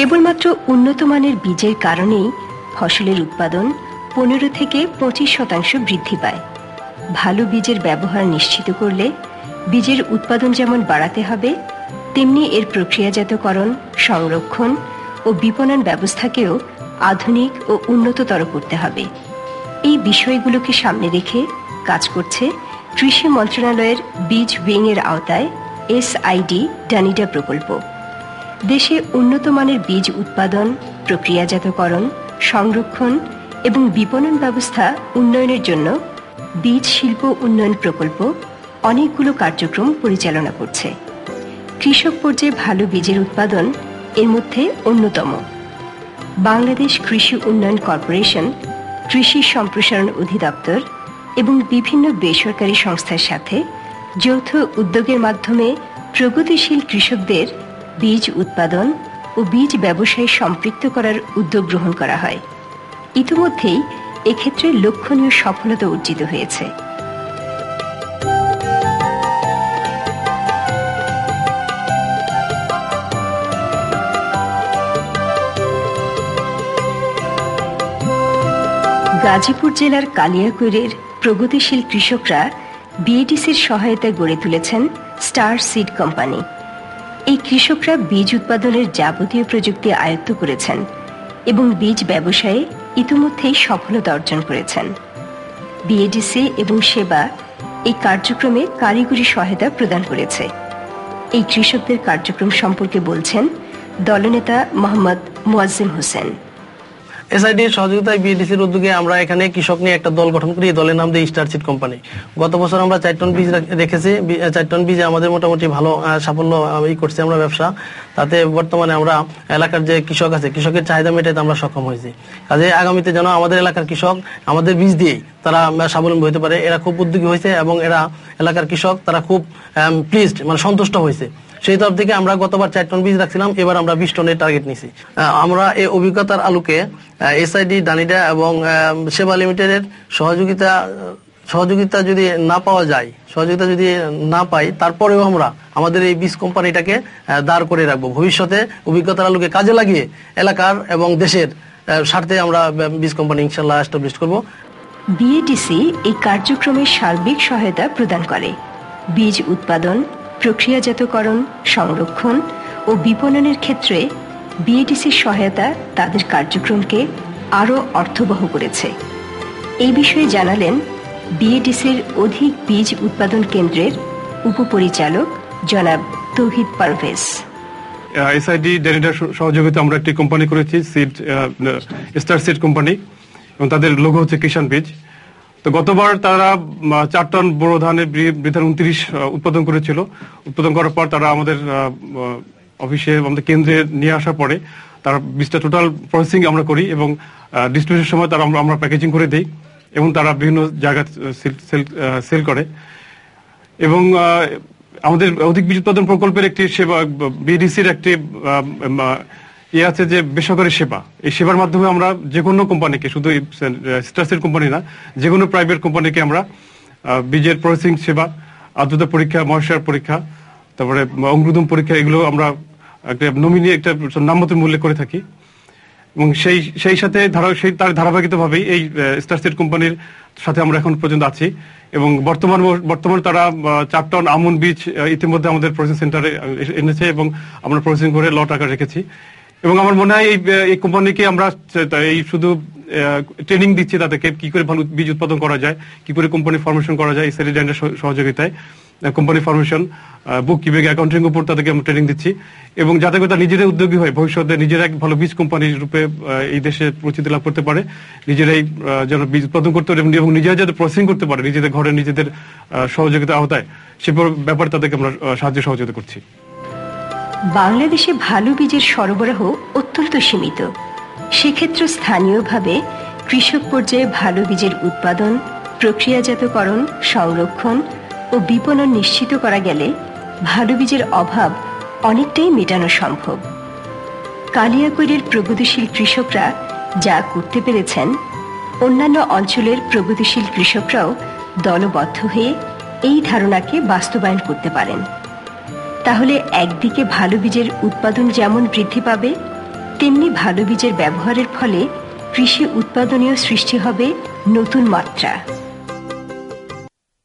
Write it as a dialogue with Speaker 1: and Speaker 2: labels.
Speaker 1: কেবলমাত্র উন্নত মানের বীজের কারণেই ফসলের উৎপাদন পনেরো থেকে পঁচিশ শতাংশ বৃদ্ধি পায়। ভালো বীজের ব্যবহার নিশ্চিত করলে বীজের উৎপাদন যেমন বাড়াতে হবে, তেমনি এর প্রক্রিয়াজাতকরণ, সংরক্ষণ ও বিপণন ব্যবস্থাকেও আধুনিক ও উন্নততর করতে হবে। এই বিষয়গুলোকে সামনে রেখে কাজ করছে কৃষি মন্ত্রণালয়ের বীজ উইং এর আওতায় এসআইডি, ডানিডা প্রকল্প। দেশে উন্নত মানের বীজ উৎপাদন, প্রক্রিয়াজাতকরণ, সংরক্ষণ এবং বিপণন ব্যবস্থা উন্নয়নের জন্য বীজ শিল্প উন্নয়ন প্রকল্প অনেকগুলো কার্যক্রম পরিচালনা করছে। কৃষক পর্যায়ে ভালো বীজের উৎপাদন এর মধ্যে অন্যতম। বাংলাদেশ কৃষি উন্নয়ন কর্পোরেশন, কৃষি সম্প্রসারণ অধিদপ্তর এবং বিভিন্ন বেসরকারি সংস্থার সাথে যৌথ উদ্যোগের মাধ্যমে প্রগতিশীল কৃষকদের বীজ উৎপাদন ও বীজ ব্যবসায় সম্পৃক্ত করার উদ্যোগ গ্রহণ করা হয়। ইতিমধ্যেই এক্ষেত্রে লক্ষণীয় সফলতা অর্জিত হয়েছে। গাজীপুর জেলার কালিয়াকৈরের প্রগতিশীল কৃষকরা বিএডিসির সহায়তায় গড়ে তুলেছেন স্টার সিড কোম্পানি। এই কৃষকরা বীজ উৎপাদনের যাবতীয় প্রযুক্তি আয়ত্ত করেছেন এবং বীজ ব্যবসায়ে ইতিমধ্যেই সফলতা অর্জন করেছেন। বিএডিসি এবং সেবা এই কার্যক্রমে কারিগরি সহায়তা প্রদান করেছে। এই কৃষকদের কার্যক্রম সম্পর্কে বলছেন দলনেতা মোহাম্মদ মোয়াজ্জিম হোসেন।
Speaker 2: এসআইডির সহযোগিতায় বিএডিসির উদ্যোগে আমরা এখানে কৃষক নিয়ে একটা দল গঠন করি। দলের নাম দিয়ে স্টার সিড কোম্পানি গত বছর আমরা চার টন বীজ রেখেছি। চার টন বীজে আমাদের মোটামুটি ভালো সাফল্য ই করছি আমরা ব্যবসা। তাতে বর্তমানে আমরা এলাকার যে কৃষক আছে, কৃষকের চাহিদা মেটাতে আমরা সক্ষম হয়েছি। কাজে আগামীতে যেন আমাদের এলাকার কৃষক আমাদের বীজ দিয়েই তারা স্বাবলম্বী হতে পারে। এরা খুব উদ্যোগী হয়েছে এবং এরা এলাকার কৃষক, তারা খুব প্লিজড মানে সন্তুষ্ট হয়েছে সেই তরফ থেকে আমরা গতবার চার টন বীজ রাখছিলাম, এবার আমরা বিশ টনের টার্গেট নিছি। আমরা এই অভিজ্ঞতার আলোকে এসআইডি দানিডা এবং সেবা লিমিটেডের সহযোগিতা সহযোগিতা যদি না পাওয়া যায়, সহযোগিতা যদি না পাই, তারপরেও আমরা আমাদের এই বীজ কোম্পানিটাকে দাঁড় করে রাখব। ভবিষ্যতে অভিজ্ঞতার আলোকে কাজে লাগিয়ে এলাকার এবং দেশের স্বার্থে আমরা বীজ কোম্পানি ইনশাল্লাহ এস্টাবলিশ করব।
Speaker 1: বিএডিসি এই কার্যক্রমে সার্বিক সহায়তা প্রদান করে। বীজ উৎপাদন, প্রক্রিয়াজাতকরণ, সংরক্ষণ ও বিপণনের ক্ষেত্রে বিএডিসির সহায়তা তাদের কার্যক্রমকে আরও অর্থবহ করেছে। এই বিষয়ে জানালেন বিএডিসির অধিক বীজ উৎপাদন কেন্দ্রের উপপরিচালক জনাব তৌহিদ পারভেজ।
Speaker 3: এসআইডি ডেনিডার সহযোগিতা আমরা একটি কোম্পানি করেছি সিড স্টার সিড কোম্পানি এবং তাদের লোগো হচ্ছে কিষান বীজ। তো গতবার তারা চার টন বোরো ধানের বৃদ্ধার উনত্রিশ উৎপাদন করেছিল। উৎপাদন করার পর তারা আমাদের অফিসে আমাদের কেন্দ্রে নিয়ে আসার পরে তারা বীজটা টোটাল প্রসেসিং আমরা করি এবং ডিস্ট্রিবিউশন সময় তারা আমরা প্যাকেজিং করে দিই এবং তারা বিভিন্ন জায়গায় সেল করে। এবং আমাদের অধিক বীজ উৎপাদন প্রকল্পের একটি সেবা বিডিসির একটি ইয়ে আছে যে বেসরকারি সেবা। এই সেবার মাধ্যমে আমরা যে কোনো কোম্পানিকে, শুধু স্টার্সের কোম্পানি না যে কোনো প্রাইভেট কোম্পানিকে আমরা বীজের প্রসেসিং সেবা আর্দ্রতা পরীক্ষা ময়সার পরীক্ষা, তারপরে অঙ্গুরুদম পরীক্ষা, এগুলো আমরা একটা নমিনি একটা নামমাত্র মূল্যে করে থাকি। এবং সেই সেই সাথে ধারা, সেই তার ধারাবাহিকভাবেই এই স্টারসেট কোম্পানির সাথে আমরা এখন পর্যন্ত আছি। এবং বর্তমান, বর্তমানে তারা চার টন আমন বীজ ইতিমধ্যে আমাদের প্রসেসিং সেন্টারে এনেছে এবং আমরা প্রসেসিং করে লট আকার রেখেছি। এবং আমার মনে হয় এই কোম্পানিকে আমরা এই শুধু ট্রেনিং দিচ্ছি তাদেরকে কি করে ভালো বীজ উৎপাদন করা যায়, কি করে কোম্পানি ফরমেশন করা যায়, এই সেরিডেন্ডের সহযোগিতায় কোম্পানি ফরমেশন বুক কিপিং অ্যাকাউন্টিং উপর তাদেরকে আমরা ট্রেনিং দিচ্ছি। এবং যাতে করে তারা নিজেরাই উদ্যোগী হয়, ভবিষ্যতে নিজেরা এক ভালো বীজ কোম্পানি রূপে এই দেশে পরিচিতি লাভ করতে পারে, নিজেরাই যেন বীজ উৎপাদন করতে পারে, এবং নিজেরা যাতে প্রসেসিং করতে পারে, নিজেদের ঘরে নিজেদের সহযোগিতা আওতায়, সে ব্যাপারে তাদেরকে আমরা সাহায্য সহযোগিতা করছি।
Speaker 1: বাংলাদেশে ভালো বীজের সরবরাহ অত্যন্ত সীমিত। সেক্ষেত্রে স্থানীয়ভাবে কৃষক পর্যায়ে ভালো বীজের উৎপাদন, প্রক্রিয়াজাতকরণ, সংরক্ষণ ও বিপণন নিশ্চিত করা গেলে ভালো বীজের অভাব অনেকটাই মেটানো সম্ভব। কালিয়াকৈরের প্রগতিশীল কৃষকরা যা করতে পেরেছেন, অন্যান্য অঞ্চলের প্রগতিশীল কৃষকরাও দলবদ্ধ হয়ে এই ধারণাকে বাস্তবায়ন করতে পারেন। তাহলে একদিকে ভালো বীজের উৎপাদন যেমন বৃদ্ধি পাবে, তেমনি ভালো বীজের ব্যবহারের ফলে কৃষি উৎপাদনীয় সৃষ্টি হবে নতুন মাত্রা।